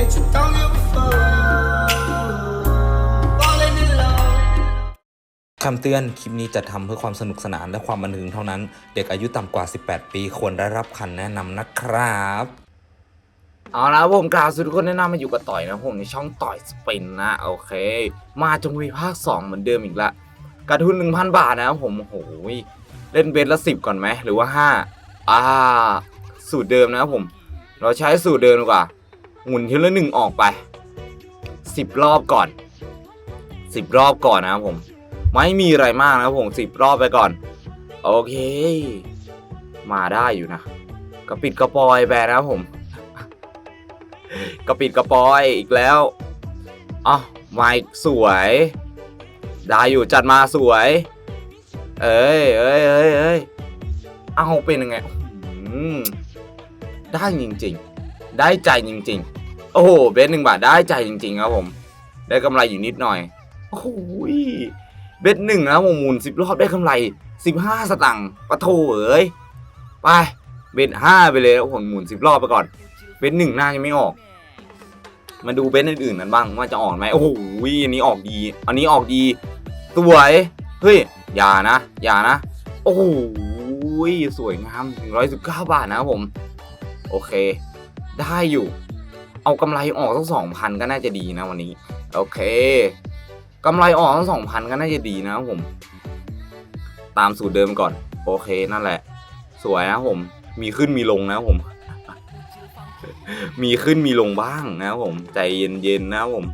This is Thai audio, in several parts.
that you don't give a fuck. Falling in love. คำเตือน คลิปนี้จะทำเพื่อความสนุกสนานและความบันเทิงเท่านั้น เด็กอายุต่ำกว่า 18 ปีควรได้รับคำแนะนำนะครับ เอาละครับผมกล่าวสุดทุกคนแนะนำมาอยู่กับต่อยนะผมในช่องต่อยสปินนะโอเค มาจงวีภาค 2 เหมือนเดิมอีกละกระทุน 1,000 บาทนะครับผมโอ้โหเล่นเบสละสิบก่อนไหมหรือว่า 5 อ่า สูตรเดิมนะครับผม เราใช้สูตรเดิมดีกว่า หมุนทีละหนึ่งออกไป10รอบก่อน10รอบก่อนนะครับผม ไม่มีอะไรมากนะครับผม10รอบไปก่อน โอเค มาได้อยู่นะกระปิดกระปอยแบนะครับผมกระปิดกระปอยอีกแล้วอ๋อมาอีกสวย ได้อยู่จัดมาสวย เอ้ยเอ้ยเอ้ยเอ้ยเอาเป็นยังไงได้จริง ๆ ได้ใจจริง ๆ โอ้โหเบสหนึ่งบาทได้ใจจริง ๆ ครับผม ได้กำไรอยู่นิดหน่อยโอ้โหเบสหนึ่งนะผมหมุนสิบรอบได้กำไรสิบห้าสตังค์ปะโถเอ้ยไปเบสห้าไปเลยแล้วผมหมุนสิบรอบไปก่อน เบนหนึ่งน่าจะไม่ออก มาดูเบนอื่นๆนั้นบ้างว่าจะออกไหมโอ้โหอันนี้ออกดี อันนี้ออกดีสวยเฮ้ยอย่านะอย่านะ โอ้โหสวยงามถึงร้อยสิบเก้าบาทนะครับผม โอเค ได้อยู่ เอากำไรออกทั้งสองพันก็น่าจะดีนะวันนี้ โอเคกำไรออกทั้งสองพันก็น่าจะดีนะผม ตามสูตรเดิมก่อน โอเคนั่นแหละ สวยนะผม มีขึ้นมีลงนะผม มีขึ้นมีลงบ้างนะผม ใจเย็นๆนะผม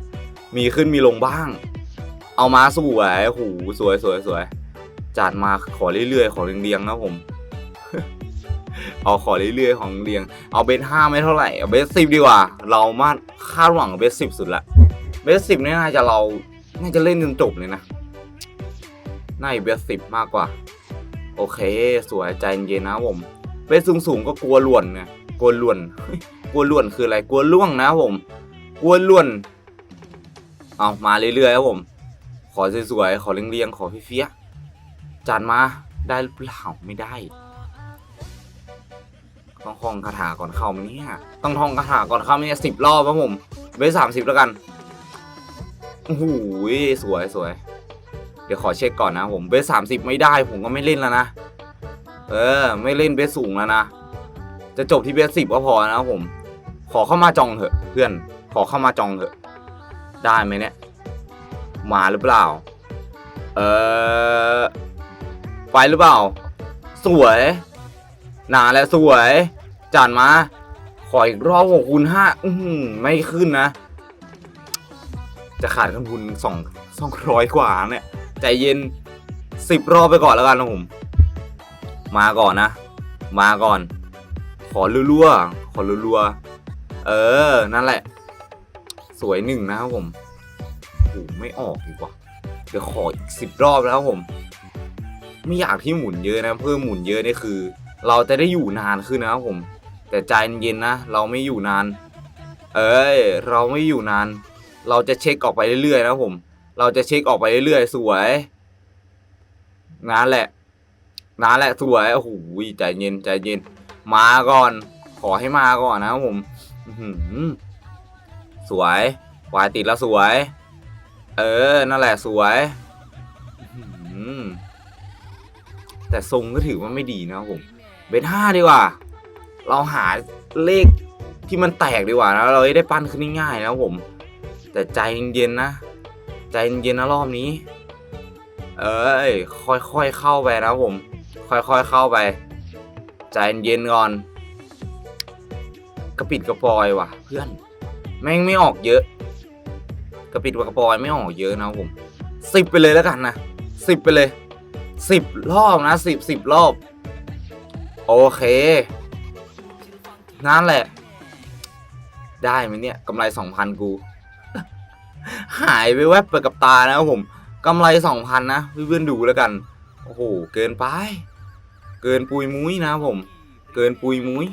มีขึ้นมีลงบ้าง เอามาสวยโอ้โหสวยสวยสวยจัดมาขอเรื่อยๆ ขอเรียงๆนะผม เอาขอเรื่อยๆของเรียง เอาเบสห้าไม่เท่าไหร่เอาเบสสิบดีกว่า เรามาคาดหวังเบสสิบสุดละเบสสิบนี่น่าจะเราน่าจะเล่นจนจบเลยนะน่าจะเบสสิบมากกว่า โอเค สวยใจเย็นนะผมเบสสูงๆก็กลัวหล่วนไงกลัวหล่วนกลัวหล่วนคืออะไรกลัวล่วงนะผมกลัวหล่วนเอามาเรื่อยๆครับผม ขอสวยๆขอเรียงๆขอเฟี้ยๆจานมาได้หรือเปล่าไม่ได้ ต้องท่องคาถาก่อนเข้าไหมเนี่ยต้องท่องคาถาก่อนเข้าไหมเนี่ยสิบรอบครับผมเบสสามสิบแล้วกันโอ้โหสวยสวย เดี๋ยวขอเช็คก่อนนะผมเบสสามสิบไม่ได้ผมก็ไม่เล่นแล้วนะ เออ ไม่เล่นเบสสูงแล้วนะ จะจบที่เบสสิบก็พอนะครับผม ขอเข้ามาจองเถอะ เพื่อน ขอเข้ามาจองเถอะ ได้ไหมเนี่ย มาหรือเปล่า เออ ไปหรือเปล่า สวย หนาและสวย จานมา ขออีกรอบหกคูณห้าอือหือไม่ขึ้นนะ จะขาดกันทุนสองสองร้อยกว่าเนี่ยใจเย็นสิบรอบไปก่อนแล้วกันนะผม มาก่อนนะ มาก่อน ขอรัวๆขอรัวๆเออ นั่นแหละ สวยหนึ่งนะครับผมโอ้ไม่ออกดีกว่าเดี๋ยวขออีกสิบรอบแล้วครับผม ไม่อยากที่หมุนเยอะนะ เพิ่มหมุนเยอะนี่คือ เราจะได้อยู่นานขึ้นนะครับผม แต่ใจเย็นๆนะ เราไม่อยู่นาน เอ้ย เราไม่อยู่นาน เราจะเช็คออกไปเรื่อยๆนะผม เราจะเช็คออกไปเรื่อยๆสวยงานแหละงานแหละสวยโอ้โหใจเย็นใจเย็น มาก่อน ขอให้มาก่อนนะครับผมสวยวายติดแล้วสวย เออ นั่นแหละสวยแต่ทรงก็ถือว่าไม่ดีนะครับผม เบสห้าดีกว่า เราหาเลขที่มันแตกดีกว่านะเราได้ปั้นขึ้นง่ายๆนะครับผม แต่ใจเย็นๆนะ ใจเย็นๆนะรอบนี้ เอ้ยค่อยๆเข้าไปนะผม ค่อยๆเข้าไป ใจเย็นก่อนกระปิดกระปอยว่ะ เพื่อน แม่งไม่ออกเยอะ กระปิดกระปอยไม่ออกเยอะนะผมสิบไปเลยแล้วกันนะสิบไปเลยสิบรอบนะสิบสิบรอบ โอเค นั่นแหละ ได้ไหมเนี่ยกำไรสองพันกู หายไปแวบไปกับตานะครับผมกำไรสองพันนะเพื่อนๆดูแล้วกัน โอ้โห เกินไป เกินปุยมุ้ยนะผม เกินปุยมุ้ย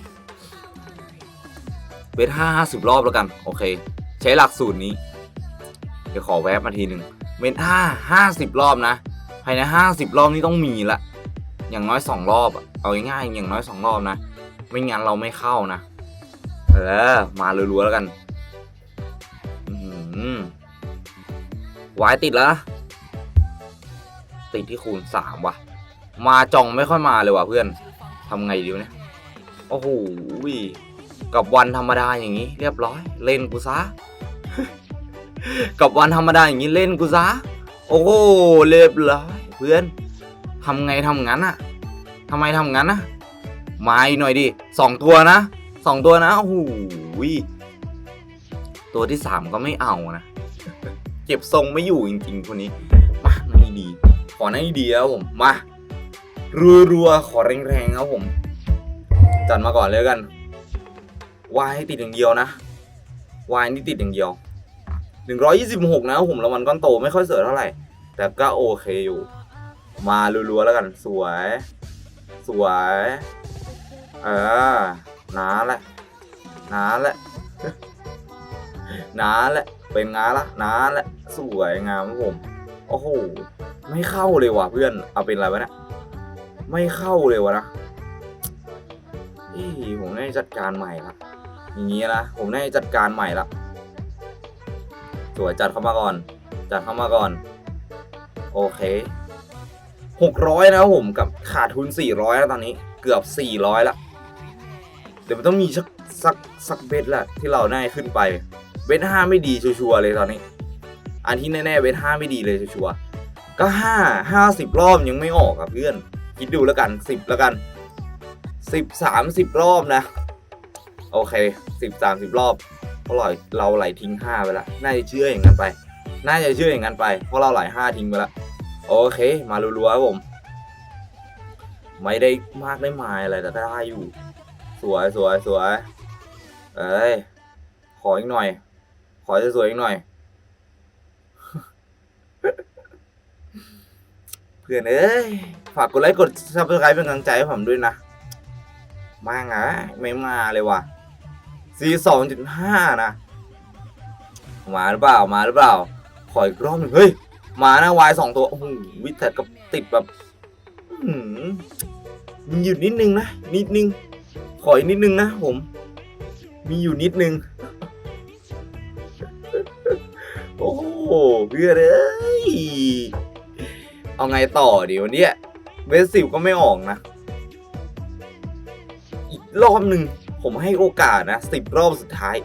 เบสห้าห้าสิบรอบแล้วกัน โอเค ใช้หลักสูตรนี้ เดี๋ยวขอแวบมาทีหนึ่งเบสห้าห้าสิบรอบนะ ภายในห้าสิบรอบนี่ต้องมีละ อย่างน้อยสองรอบอะเอาง่ายๆอย่างน้อยสองรอบนะ ไม่งั้นเราไม่เข้านะ เออ มารัวๆแล้วกันวายติดแล้ว ติดที่คูณสามว่ะ มาจองไม่ค่อยมาเลยว่ะเพื่อนทำไงดีวะเนี่ย โอ้โหกับวันธรรมดาอย่างนี้ เรียบร้อย เล่นกูซะ กับวันธรรมดาอย่างนี้เล่นกูซะ โอ้โหเรียบร้อย เพื่อนทำไงทำงั้นอะทำไมทำงั้นอะ มาอีกหน่อยดิสองตัวนะสองตัวนะโอ้โหตัวที่สามก็ไม่เอานะ เก็บทรงไม่อยู่จริงๆคนนี้ มาในดี ขอในดีครับผม มารัวๆขอแรงๆครับผม จัดมาก่อนเลยกันวายให้ติดอย่างเดียวนะวายนี่ติดอย่างเดียวหนึ่งร้อยี่สิบหกนะผมรางวัลก้อนโตไม่ค่อยเสือเท่าไหร่ แต่ก็โอเคอยู่ มารัวๆแล้วกัน สวย สวย เออนาแหละนาแหละนาแหละเป็นงาละนาแหละสวยงามครับผมโอ้โหไม่เข้าเลยว่ะเพื่อนเอาเป็นอะไรวะเนี่ยไม่เข้าเลยวะนะอีผมได้จัดการใหม่ละอย่างงี้นะผมได้จัดการใหม่ละสวยจัดเข้ามาก่อน จัดเข้ามาก่อน โอเคหกร้อยนะผมกับขาดทุนสี่ร้อยแล้วตอนนี้ เกือบสี่ร้อยละ เดี๋ยวมันต้องมีสักสักสักเบ็ดแหละที่เราได้ขึ้นไป เบ็ดห้าไม่ดีชัวร์ๆเลยตอนนี้ อันที่แน่ๆเบ็ดห้าไม่ดีเลยชัวร์ๆก็ห้าห้าสิบรอบยังไม่ออกอะเพื่อนคิดดูแล้วกันสิบแล้วกันสิบสามสิบรอบนะ โอเคสิบสามสิบรอบเพราะเราเราไหลทิ้งห้าไปละน่าจะเชื่ออย่างนั้นไป น่าจะเชื่ออย่างนั้นไป เพราะเราไหลห้าทิ้งไปละโอเค มารัวๆครับผม ไม่ได้มากได้มายอะไรแต่ได้อยู่ สวยสวยสวยเอ้ยขออีกหน่อย ขอจะสวยอีกหน่อย เพื่อนเอ้ยฝากกดไลค์กดซับสไครป์เป็นกำลังใจให้ผมด้วยนะมาไงไม่มาเลยว่ะ C สองจุดห้านะ มาหรือเปล่ามาหรือเปล่า ขออีกรอบหนึ่งเฮ้ยมานะวายสองตัวโอ้โหวิแต่กับติดแบบหืมีอยู่นิดนึงนะ นิดนึง ขออีกนิดนึงนะผม มีอยู่นิดนึง โอ้โหเพื่อนเอ้ย เอาไงต่อดีวันนี้เบสสิบก็ไม่ออกนะ อีกรอบหนึ่งผมให้โอกาสนะสิบรอบสุดท้าย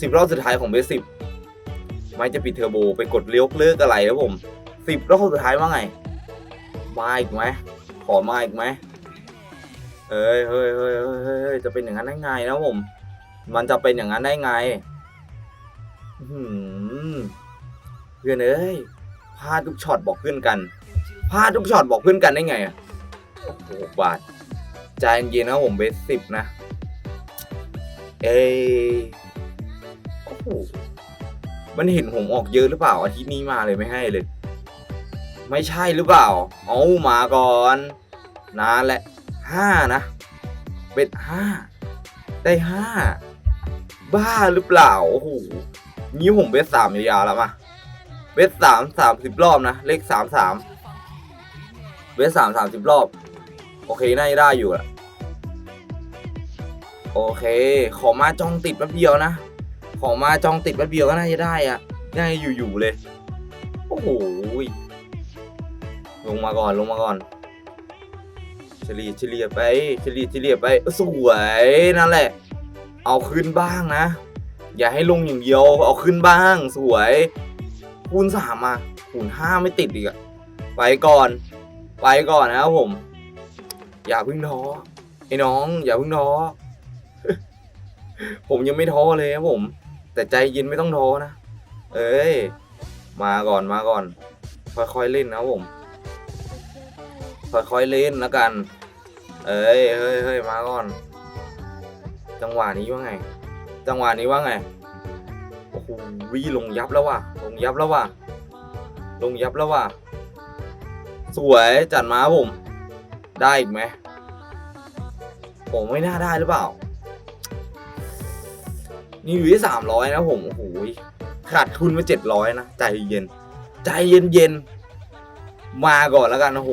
สิบรอบสุดท้ายของเบสสิบไม่จะปิดเทอร์โบไปกดเลี้ยวเลิกอะไรแล้วผมสิบรอบสุดท้ายว่าไงมาอีกไหมขอมาอีกไหม เอ้ยเฮ้ยเฮ้ยเฮ้ยเฮ้ยเฮ้ยจะเป็นอย่างนั้นได้ไงนะผม มันจะเป็นอย่างนั้นได้ไงเพื่อนเอ้ยพลาดทุกช็อตบอกเพื่อนกันพลาดทุกช็อตบอกเพื่อนกันได้ไงอะโอ้โหบาทใจเย็นนะผมเบสสิบนะ เอยโอ้โหมันเห็นผมออกเยอะหรือเปล่าอาทิตย์นี้มาเลยไม่ให้เลย ไม่ใช่หรือเปล่า เอามาก่อนนานแหละ ห้านะเบ็ดห้าได้ห้าบ้าหรือเปล่า โอ้โหนี้ผมเบ็ดสามยาวๆแล้วมาเวทสามสามสิบรอบนะ เลขสามสามเวทสามสามสิบรอบ โอเค น่าจะได้อยู่อะโอเค ขอมาจองติดแป๊บเดียวนะ ขอมาจองติดแป๊บเดียวก็น่าจะได้อะน่าจะอยู่ๆเลย โอ้โหลงมาก่อนลงมาก่อน ฉลี่ยเฉลี่ยไปเฉลี่ยเฉลี่ยไปสวยนั่นแหละ เอาขึ้นบ้างนะ อย่าให้ลงอย่างเดียวเอาขึ้นบ้าง สวยคูณสามมาคูณห้าไม่ติดอีกอะไปก่อน ไปก่อนนะครับผม อย่าพิ่งท้อไอ้น้อง อย่าพิ่งท้อผมยังไม่ท้อเลยครับผม แต่ใจเย็นไม่ต้องท้อนะเอ้ยมาก่อนมาก่อน ค่อยๆเล่นนะผมค่อยๆเล่นแล้วกัน เอ้ยเฮ้ยเฮ้ยมาก่อน จังหวะนี้ว่าไง จังหวะนี้ว่าไงโอ้โหวีลงยับแล้วว่ะลงยับแล้วว่ะลงยับแล้วว่ะสวยจัดมาผม ได้อีกไหมผมไม่น่าได้หรือเปล่า นี่อยู่ที่สามร้อยนะผมโอ้โหขาดทุนมาเจ็ดร้อยนะ ใจเย็น ใจเย็นเย็น มาก่อนแล้วกันโอ้โห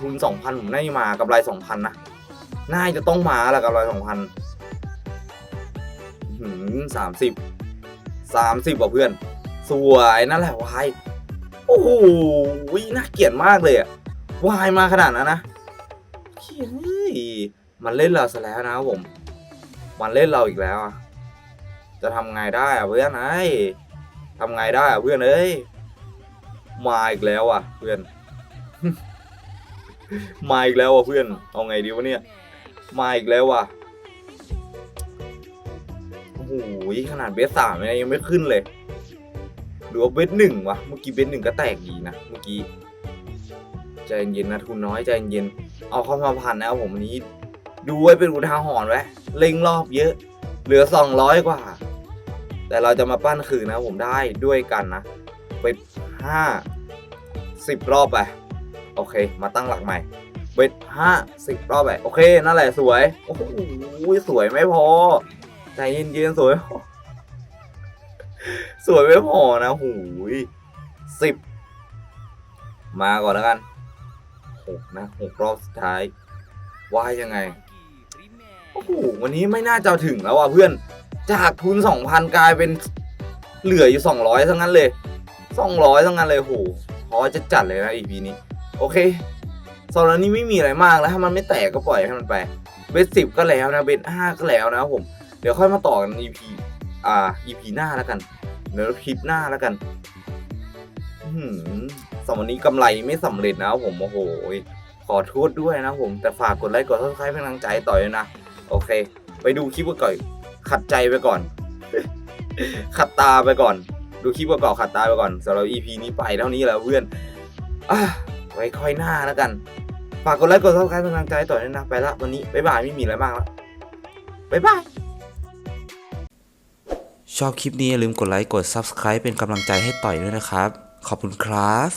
ทุนสองพันผมน่าจะมากำไรสองพันนะน่าจะต้องมาละกำไรสองพันหืมสามสิบสามสิบกว่าเพื่อน สวยนั่นแหละวายโอ้โหน่าเกลียดมากเลยอะวายมาขนาดนั้นนะเฮ้ยมันเล่นเราซะแล้วนะครับผม มันเล่นเราอีกแล้วอะจะทำไงได้อะเพื่อนไอ้ยทำไงได้อะเพื่อนเอ้ยมาอีกแล้วอะเพื่อน มาอีกแล้วอะเพื่อน เอาไงดีวะเนี่ย มาอีกแล้วอะ โอ้โหขนาดเบสสามเนี่ยยังไม่ขึ้นเลย หรือว่าเบสหนึ่งวะ เมื่อกี้เบสหนึ่งก็แตกดีนะ เมื่อกี้ ใจเย็นๆนะทุนน้อยใจเย็นๆเอาเข้ามาผ่านนะครับผมวันนี้ ดูไว้เป็นอุทาหรณ์ไว้ เล็งรอบเยอะ เหลือสองร้อยกว่า แต่เราจะมาปั้นคืนนะผมได้ด้วยกันนะ ไปห้าสิบรอบไป โอเค มาตั้งหลักใหม่เวทห้าสิบรอบไปโอเค นั่นแหละสวย โอ้โหสวยไม่พอ ใจเย็นๆสวย สวยไม่พอนะหูยสิบมาก่อนแล้วกันหกนะหกรอบสุดท้ายว่ายังไงโอ้โหวันนี้ไม่น่าจะถึงแล้วอะเพื่อน จากทุนสองพันกลายเป็นเหลืออยู่สองร้อยทั้งนั้นเลยสองร้อยทั้งนั้นเลยโหพอจะจัดเลยนะ EP นี้ โอเคสำหรับนี้ไม่มีอะไรมากแล้วถ้ามันไม่แตกก็ปล่อยให้มันไป เบสสิบก็แล้วนะ เบสห้าก็แล้วนะครับผม เดี๋ยวค่อยมาต่อกัน EP อ่า EP หน้าแล้วกัน เดี๋ยวคลิปหน้าแล้วกันสอหือสำหรับวันนี้กำไรไม่สำเร็จนะครับผม โอ้โห ขอโทษด้วยนะผม แต่ฝากกดไลค์กดซับสไครป์เป็นกำลังใจต่อยนะ โอเค ไปดูคลิปก่อน ขัดใจไปก่อน ขัดตาไปก่อน ดูคลิปก่อนขัดตาไปก่อนสำหรับ EP นี้ไปเท่านี้แล้วเพื่อนอะ ไว้ค่อยหน้าแล้วกัน ฝากกดไลค์กดซับสไครป์เป็นกำลังใจต่อด้วยนะ ไปละวันนี้บ๊ายบายไม่มีอะไรมากแล้วบ๊ายบาย ชอบคลิปนี้อย่าลืมกดไลค์กด Subscribe เป็นกำลังใจให้ต่อยด้วยนะครับ ขอบคุณครับ